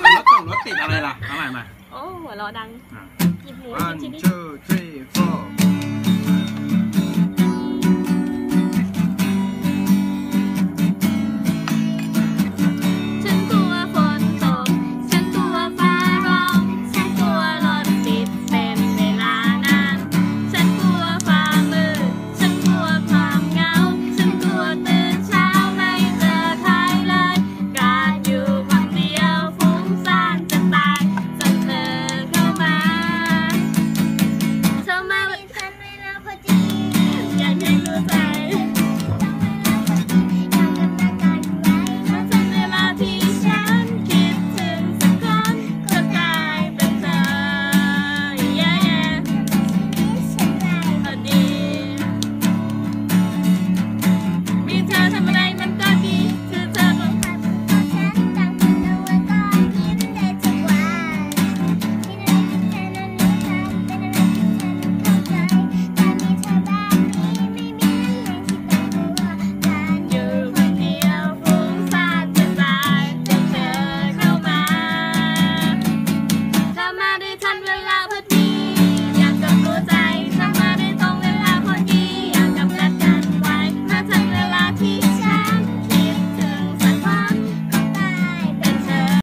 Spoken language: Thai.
ไมรถตกรถติดอะไรล่ะเอาใหม่ม่โอ้หัวเราะดังอะหยิบหมู one ชิ้นนี้ two three